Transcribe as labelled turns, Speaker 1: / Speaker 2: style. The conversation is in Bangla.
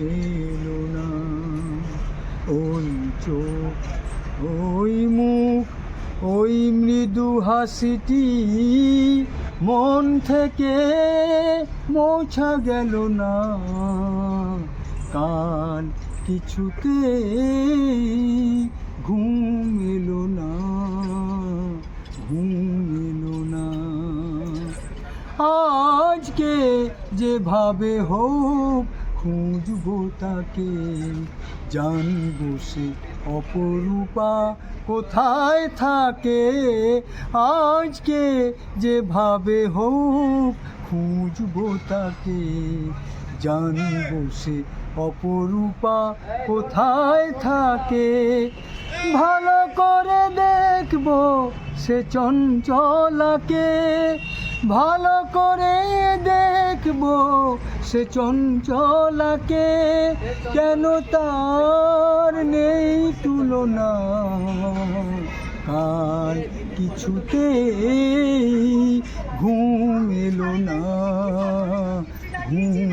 Speaker 1: এলো না। ওই চোখ, ওই মুখ, ওই মৃদু হাসিটি মন থেকে মোছা গেল না। কাল কিছুতে ঘুম এলো না, ঘুম এলো না। আজকে যেভাবে হোক খুঁজবো তাকে, জানব সে অপরূপা কোথায় থাকে। আজকে যেভাবে হোক খুঁজবো তাকে, জানব সে অপরূপা কোথায় থাকে। ভালো করে দেখব সে চঞ্চলাকে ভালো করে দেখব। সে চঞ্চলাকে কেন তার নেই তুলনা? আর কিছুতে ঘুম এলো না। ঘুম